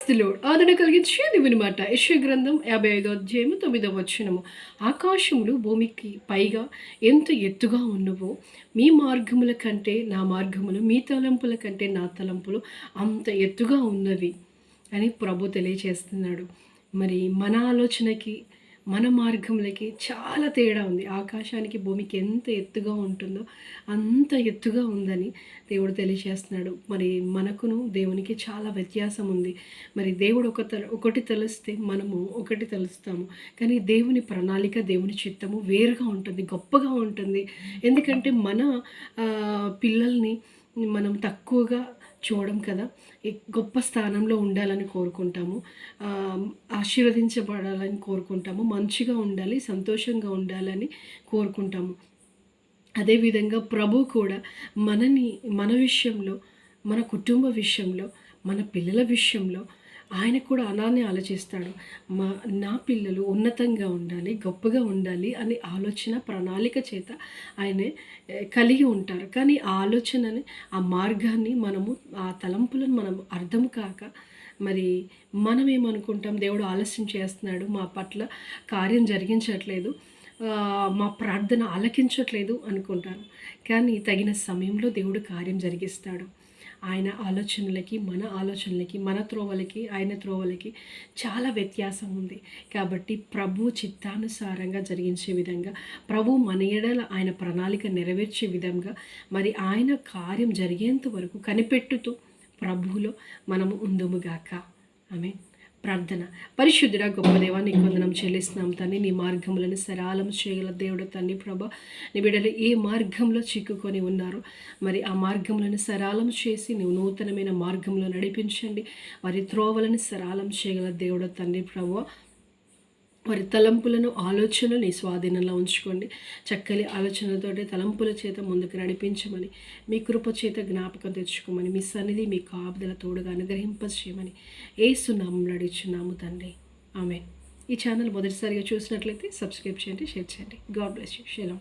క్రీస్తులోడ్ ఆదరణ కలిగించే దేవుని యశ్వ గ్రంథం యాభై ఐదో అధ్యాయము తొమ్మిదవ వచనము. ఆకాశములు భూమికి పైగా ఎంత ఎత్తుగా ఉన్నవో మీ మార్గముల కంటే నా మార్గములు మీ తలంపుల కంటే నా తలంపులు అంత ఎత్తుగా ఉన్నవి అని ప్రభు తెలియచేస్తున్నాడు మరి మన ఆలోచనకి మన మార్గంలోకి చాలా తేడా ఉంది. ఆకాశానికి భూమికి ఎంత ఎత్తుగా ఉంటుందో అంత ఎత్తుగా ఉందని దేవుడు తెలియజేస్తున్నాడు. మరి మనకును దేవునికి చాలా వ్యత్యాసం ఉంది. మరి దేవుడు ఒక తల ఒకటి తెలిస్తే మనము ఒకటి తెలుస్తాము. కానీ దేవుని ప్రణాళిక దేవుని చిత్తము వేరుగా ఉంటుంది గొప్పగా ఉంటుంది. ఎందుకంటే మన పిల్లల్ని మనం తక్కువగా చూడడం కదా. గొప్ప స్థానంలో ఉండాలని కోరుకుంటాము. ఆశీర్వదించబడాలని కోరుకుంటాము. మంచిగా ఉండాలి సంతోషంగా ఉండాలని కోరుకుంటాము. అదేవిధంగా ప్రభు కూడా మనని మన విషయంలో మన కుటుంబ విషయంలో మన పిల్లల విషయంలో ఆయన కూడా అలానే ఆలోచిస్తాడు. మా నా పిల్లలు ఉన్నతంగా ఉండాలి గొప్పగా ఉండాలి అనే ఆలోచన ప్రణాళిక చేత ఆయన కలిగి ఉంటారు. కానీ ఆ ఆలోచనని ఆ మార్గాన్ని మనము ఆ తలంపులను మనం అర్థం కాక మరి మనం ఏమనుకుంటాం దేవుడు ఆలస్యం చేస్తున్నాడు మా పట్ల కార్యం జరిగించట్లేదు మా ప్రార్థన ఆలకించట్లేదు అనుకుంటాను కానీ తగిన సమయంలో దేవుడు కార్యం జరిగిస్తాడు. ఆయన ఆలోచనలకి మన ఆలోచనలకి మన త్రోవలకి ఆయన త్రోవలకి చాలా వ్యత్యాసం ఉంది. కాబట్టి ప్రభు చిత్తానుసారంగా జరిగించే విధంగా ప్రభు మన ఎడల ఆయన ప్రణాళిక నెరవేర్చే విధంగా మరి ఆయన కార్యం జరిగేంత వరకు కనిపెట్టుతూ ప్రభువులో మనము ఉందుముగాక ఆమె ప్రార్థన. పరిశుద్ధుడ గొప్ప దేవా నీకు వందనం చెల్లిస్తున్నాం తండ్రి నీ మార్గములను సరాలం చేయగల దేవుడు తండ్రి ప్రభ. నీ బిడ్డలు ఏ మార్గంలో చిక్కుకొని ఉన్నారు? మరి ఆ మార్గములను సరాలం చేసి నువ్వు నూతనమైన మార్గంలో నడిపించండి. వారి త్రోవలను సరాలం చేయగల దేవుడు తండ్రి ప్రభు. వారి తలంపులను ఆలోచనలు నీ స్వాధీనంలో ఉంచుకోండి. చక్కని ఆలోచనలతోటి తలంపుల చేత ముందుకు నడిపించమని మీ కృప చేత జ్ఞాపకం తెచ్చుకోమని మీ సన్నిధి మీ కాపుదల తోడుగా అనుగ్రహింపచేయమని ఏ సున్నామంలో అడిచున్నాము తండ్రి. ఆమె ఈ ఛానల్ మొదటిసారిగా చూసినట్లయితే సబ్స్క్రైబ్ చేయండి షేర్ చేయండి. God bless you. షెలం.